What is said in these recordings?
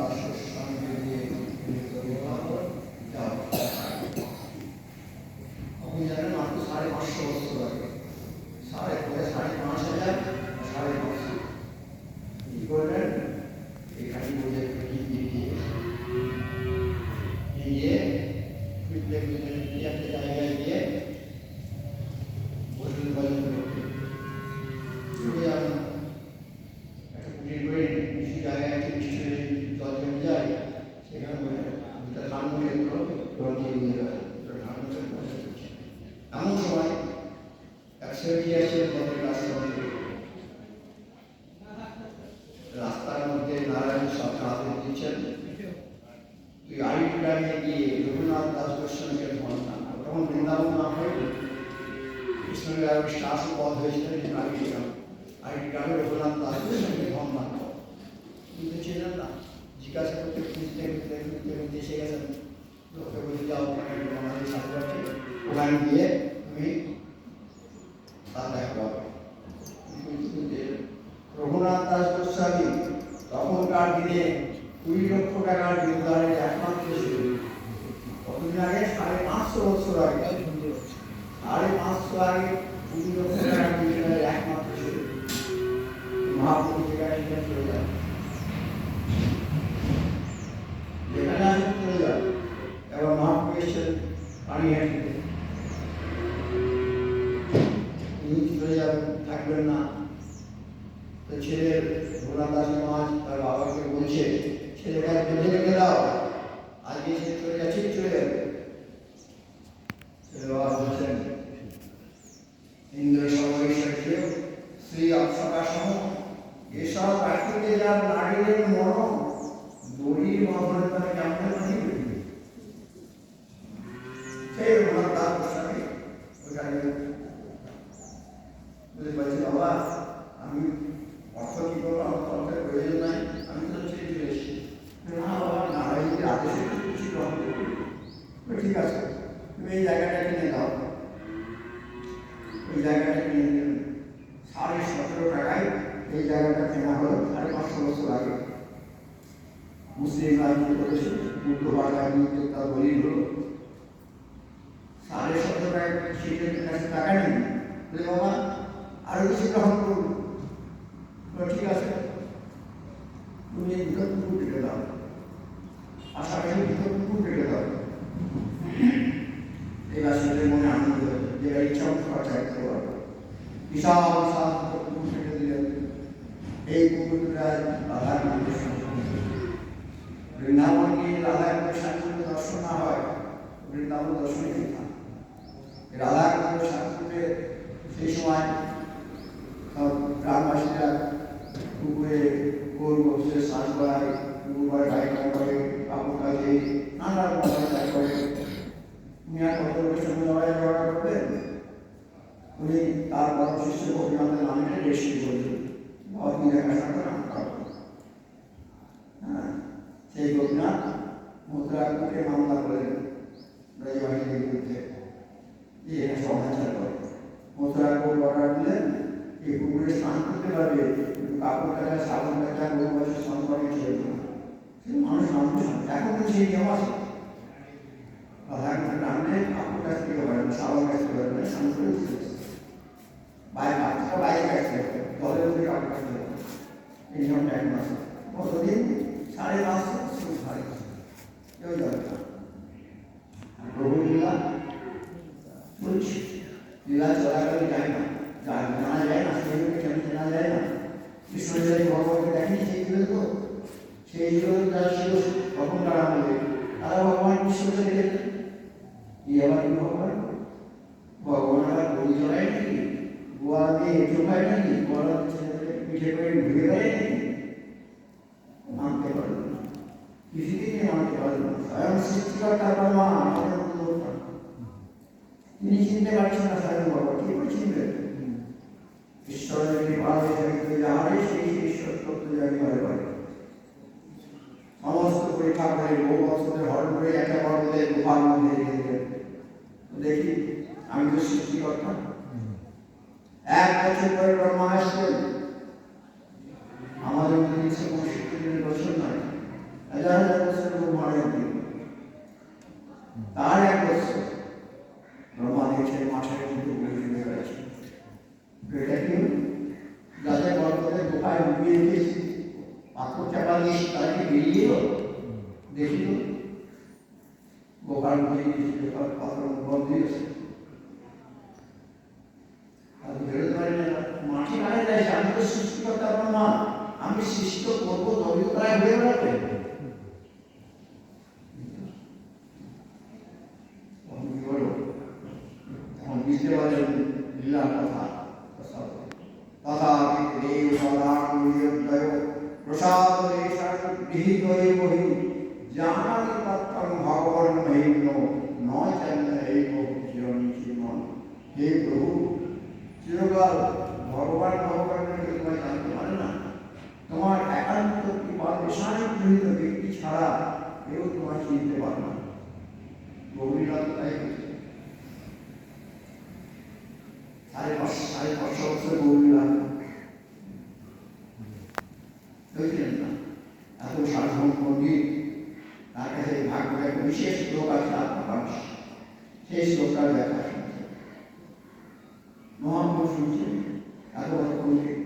নশো কৃষ্ণের আরও শ্বাস পদ হয়েছিলেন আড়ি গ্রাম আড়ি গ্রামে রঘুনাথ দাস গোস্বামীকে ধন না কিন্তু ছিলেন না। জিজ্ঞাসা করতে খুঁজতে খুঁজতে খুঁজতে খুঁজতে এসে গেছেন লোককে বলে যাও আমাদের সাথে আছে ওখানে গিয়ে তুমি তার দেখা পাবে রঘুনাথ দাস গোস্বামী, তখনকার দিনে কুড়ি লক্ষ টাকার বিরোধারের একমাত্র ছিল কতদিন আগে? সাড়ে পাঁচশো বছর আগে। সাড়ে পাঁচশো আগে কুড়ি লক্ষ টাকার বিরোধারের একমাত্র ছিল মহাপ্রভু যেখানে সেখানে চলে যায় যেখানে আসেন চলে যায় এবার মহাপ্রভু এসেছেন পানি হাঁটতে তিনি চলে যাবেন থাকবেন না তো ছেলে ভোলা দাস মাছ তার বাবাকে বলছে ছেলেকে বেঁধে রেখে দাও আজকে সে চলে যাচ্ছে চলে যাবে সেই দাস বসাবে ওখানে বুঝতে পারছি বাবা আমি অর্থ কি করব আমার তো অর্থের প্রয়োজন নাই আমি তো ছেড়ে চলে এসেছি না বাবা নারায়ণের আদেশে কিছু গ্রহণ করবি ঠিক আছে তুমি এই জায়গাটা কিনে দাও ওই জায়গাটা কিনে দিলেন সাড়ে সতেরো টাকায় এই জায়গাটা কেনা হলো সাড়ে পাঁচশো বছর আগে মুসলিম রাজনীতি করেছে বুদ্ধ বাংলায় তার বলি হলো সাড়ে সতেরো টাকায় সেটার কাছে টাকা নেই বলে বাবা আরও কিছু গ্রহণ করুন তো ঠিক আছে তুমি এই ভিতর কুকুর কেটে দাও আশাবাসী ভিতর কুকুর কেটে দাও এবার সেটার মনে আনন্দ হলো যে এবার ইচ্ছা মতো খরচা করতে পারব বিশাল বিশাল কুকুর কেটে দিলেন এই রাধার মধ্যে বৃন্দাবন গিয়ে রাধার মধ্যে দর্শন না হয়, বৃন্দাবন দর্শনে রাধার মধ্যে সেই সময় সব গ্রামবাসীরা পুকুরে গোল বসে স্নান করায় পুকুর করে গাড়িটা করে কাপড় কাজে নানা রকম করে। মিয়া কত লোকের সঙ্গে লড়াই উনি তার বড় শিষ্য গোপীনাথের নামে রেশমি বললেন। আপনি দেখাশোনা করে হ্যাঁ সেই গোপীনাথ মুদ্রাকে মামলা করলেন রাজবাহিনীর বিরুদ্ধে। যে এটা সমাচার করে। মুদ্রাকে অর্ডার দিলেন এই পুকুরে স্নান করতে পারবে কাপড় কাটা সাবান কাটা গরু বছর স্নান করে দেবে কিন্তু মানুষ মানুষ এখন তো সেই নিয়ম আছে। রাধাকৃষ্ণ নামলে কাপড় কাচতে পারে না সাবান কাচতে পারে না স্নান করে বাইরে বাচ্চাটা বাইরে গেছে জলের মধ্যে কাপড় হবে এই নিয়মটা এক মাস কতদিন সাড়ে পাঁচশো শুরু সাড়ে কেউ যাবে প্রভু লীলা? লীলা চলাকালীন যায় না। জানা না সেইগুলো কেন জানা যায় না বিশ্ববিদ্যালয় ভগবানকে দেখেনি সেইগুলো তো সেইগুলো যারা ছিল তখন তারা আমাদের তারা ভগবান বিশ্ববিদ্যালয় দেখেন কি আবার কি ভগবান ভগবান আবার বলি চড়ায় নাকি গোয়া দিয়ে এঁটো নাকি গোয়ালা ছেলেদের পিঠে করে ঢুকে দেয় মানতে পারবে না। কিছুদিনই মানতে পারবে না। স্বয়ং সৃষ্টিকর্তা পরমা আমাদের মতো তিনি চিনতে পারছেন না, স্বয়ং বাবা কি করে চিনবেন? ঈশ্বরের কৃপায় জগতে যাহারে সেই ঈশ্বর তত্ত্ব জানি হয়ে পারে সমস্ত পরীক্ষা করে বহু বছরের হরণ করে একটা পর্বতের গুহার মধ্যে দেখি, আমি তো সৃষ্টিকর্তা। এক বছর পরে ব্রহ্মা আসলেন। আমাদের কিছু কোনো শিক্ষিতের নয় হাজার হাজার বছর দিন। তার এক বছর। ব্রহ্মা দেখছে মাঠের মধ্যে উড়ে ফিরে বেড়াচ্ছে এটা কি? যাতে গল্পতে গোপায় ডুবিয়ে রেখেছি পাথর চাপা দিয়ে তাদেরকে বেরিয়ে এলো দেখিল। গোপাল পাথর বল দিয়েছে। like they want it. इसके बाद लीला कथा तथापि देव सदानुयोदयो प्रसादरेषण गृहीतयो हि जानाति तत्त्वं भगवन्महिम्नो न चन्द्रैव भुज्यं श्रीमन् हे प्रभु चिरकाल भगवान भगवान करके तुम्हारी जानते माने ना तुम्हारा তোমায় জানতে পারে না তোমার একান্ত কৃপা বিশাল গৃহীত ব্যক্তি ছাড়া কেউ তোমায় চিনতে পারে না। গৌরীনাথ তাই সাড়ে পাঁচ, সাড়ে পাঁচশো বছর গৌরীনাথ বুঝলেন এত সাধারণ পণ্ডিত তার কাছে ভাগ্য এক বিশেষ লোক আছে আত্মকাঙ্ক্ষী সেই শ্লোকটা দেখা শুনছে। মহাপ্রভু শুনছেন এত বড় পণ্ডিত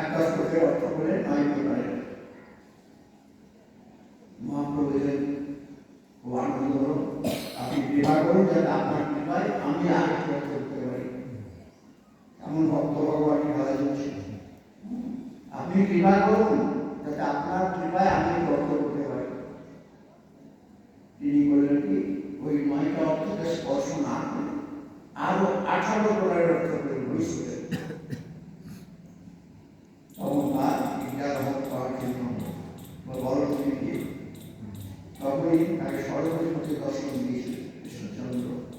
একটা শ্লোকের অর্থ বলে নয় প্রকারে মহাপ্রভু বললেন ও আনন্দ হলো আপনি কৃপা করুন যাতে আপনার কৃপায় আমি অর্থ করতে পারি। এমন ভক্ত ভগবানকে ভালো যাচ্ছে আপনি কৃপা করুন, যাতে আপনার কৃপায় আমি অর্থ করতে পারি। তিনি বললেন কি, ওই নয়টা অর্থকে স্পর্শ না করে আরও আঠারো প্রকারের অর্থ করে ভবিষ্যতে তখন তার বিদ্যার জন্য বড় কি? তখনই তাকে মধ্যে দর্শন দিয়েছিল। Gracias.